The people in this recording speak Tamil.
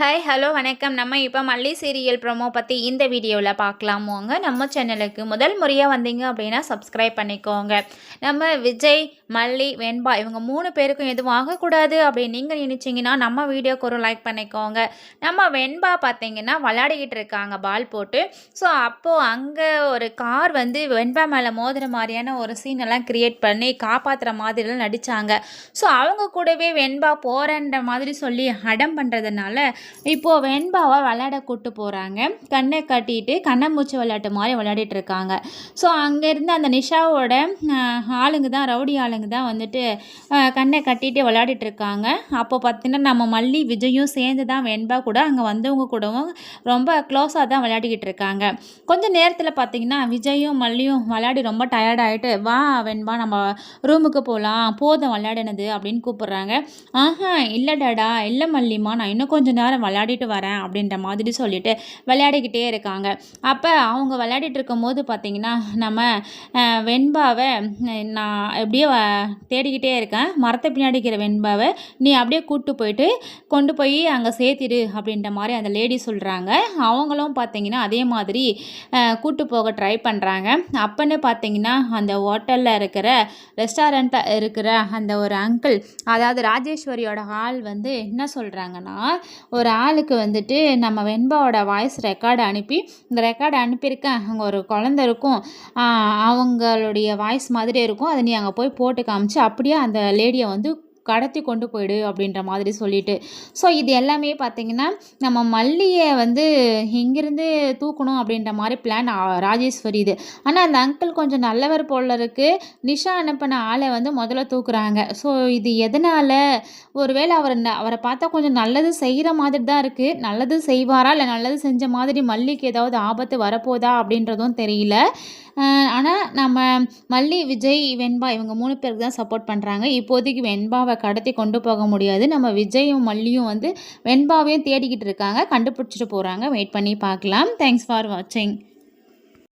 ஹாய் ஹலோ வணக்கம். நம்ம இப்போ மல்லி சீரியல் ப்ரோமோ பற்றி இந்த வீடியோவில் பார்க்கலாமோங்க நம்ம சேனலுக்கு முதல் முறையாக வந்தீங்க அப்படின்னா சப்ஸ்கிரைப் பண்ணிக்கோங்க. நம்ம விஜய் மல்லி வெண்பா இவங்க மூணு பேருக்கும் எதுவும் ஆகக்கூடாது அப்படின்னு நீங்கள் நினச்சிங்கன்னா நம்ம வீடியோக்கு ஒரு லைக் பண்ணிக்கோங்க. நம்ம வெண்பா பார்த்தீங்கன்னா விளையாடிக்கிட்டு இருக்காங்க பால் போட்டு. ஸோ அப்போது அங்கே ஒரு கார் வந்து வெண்பா மேலே மோதுற மாதிரியான ஒரு சீன் எல்லாம் க்ரியேட் பண்ணி காப்பாற்றுற மாதிரிலாம் நடித்தாங்க ஸோ அவங்க கூடவே வெண்பா போகிறன்ற மாதிரி சொல்லி அடம் பண்ணுறதுனால இப்போது வெண்பாவை விளையாட கூட்டு போகிறாங்க கண்ணை கட்டிட்டு கண்ணாமூச்சி விளையாட்டு மாதிரி விளையாடிட்டு இருக்காங்க. ஸோ அங்கேருந்து அந்த நிஷாவோட ஆளுங்க தான் ரவுடி ஆளுங்க தான் வந்துட்டு கண்ணை கட்டிட்டு விளையாடிட்டு இருக்காங்க. அப்போ பார்த்தீங்கன்னா நம்ம மல்லி விஜயும் சேர்ந்து தான் வெண்பா கூட அங்கே வந்தவங்க கூடவும் ரொம்ப க்ளோஸாக தான் விளையாடிக்கிட்டு இருக்காங்க. கொஞ்சம் நேரத்தில் பார்த்தீங்கன்னா விஜயும் மல்லியும் விளையாடி ரொம்ப டயர்ட் ஆகிட்டு வா வெண்பா நம்ம ரூமுக்கு போகலாம் போதும் விளையாடினது அப்படின்னு கூப்பிட்றாங்க. ஆஹா இல்லை டாடா இல்லை மல்லிமா நான் இன்னும் கொஞ்ச நேரம் விளையாடிட்டு வரேன் அப்படின்ற மாதிரி சொல்லிட்டு விளையாடிக்கிட்டே இருக்காங்க. அப்போ அவங்க விளையாடிட்டு இருக்கும்போது பார்த்தீங்கன்னா நம்ம வெண்பாவை நான் எப்படியே தேடிக்கிட்டே இருக்கேன். மரத்தை பின்னாடி இருக்கிற வெண்பாவை நீ அப்படியே கூப்பிட்டு போயிட்டு கொண்டு போய் அங்கே சேர்த்திடு அப்படின்ற மாதிரி அந்த லேடி சொல்கிறாங்க அவங்களும் பார்த்தீங்கன்னா அதே மாதிரி அஹ், கூட்டு போக ட்ரை பண்ணுறாங்க அப்போன்னு பார்த்தீங்கன்னா அந்த ஹோட்டலில் இருக்கிற ரெஸ்டாரண்ட்டில் இருக்கிற அந்த ஒரு அங்கிள் அதாவது ராஜேஸ்வரியோட ஆள் வந்து என்ன சொல்கிறாங்கன்னா ஒரு ஆளுக்கு வந்துட்டு நம்ம வெண்பாவோட வாய்ஸ் ரெக்கார்டு அனுப்பி இந்த ரெக்கார்டு அனுப்பியிருக்கேன் அங்கே ஒரு குழந்த இருக்கும். அவங்களுடைய வாய்ஸ் மாதிரி இருக்கும். அதை நீ அங்கே போய் போட்டு காமிச்சு அப்படியே அந்த லேடியை வந்து கடத்தி கொண்டு போயிடு அப்படின்ற மாதிரி சொல்லிட்டு. ஸோ இது எல்லாமே பார்த்தீங்கன்னா நம்ம மல்லியை வந்து இங்கிருந்து தூக்கணும் அப்படின்ற மாதிரி பிளான் ராஜேஸ்வரி இது. ஆனால் அந்த அங்கிள் கொஞ்சம் நல்லவர் போல இருக்குது நிஷா அனுப்பின ஆளை வந்து முதல்ல தூக்குறாங்க. ஸோ இது எதனால்? ஒருவேளை அவர் ந- அவரை பார்த்தா கொஞ்சம் நல்லது செய்கிற மாதிரி தான் இருக்குது நல்லது செய்வாரா? இல்லை நல்லது செஞ்ச மாதிரி மல்லிக்கு ஏதாவது ஆபத்து வரப்போதா அப்படின்றதும் தெரியல. ஆனால் நம்ம மல்லி விஜய் வெண்பா இவங்க மூணு பேருக்கு தான் சப்போர்ட் பண்ணுறாங்க இப்போதைக்கு வெண்பாவை கடத்தி கொண்டு போக முடியாது. நம்ம விஜயும் மல்லியும் வந்து வெண்பாவையும் தேடிக்கிட்டு இருக்காங்க. கண்டுபிடிச்சிட்டு போகிறாங்க வெயிட் பண்ணி பார்க்கலாம். தேங்க்ஸ் ஃபார் வாட்சிங்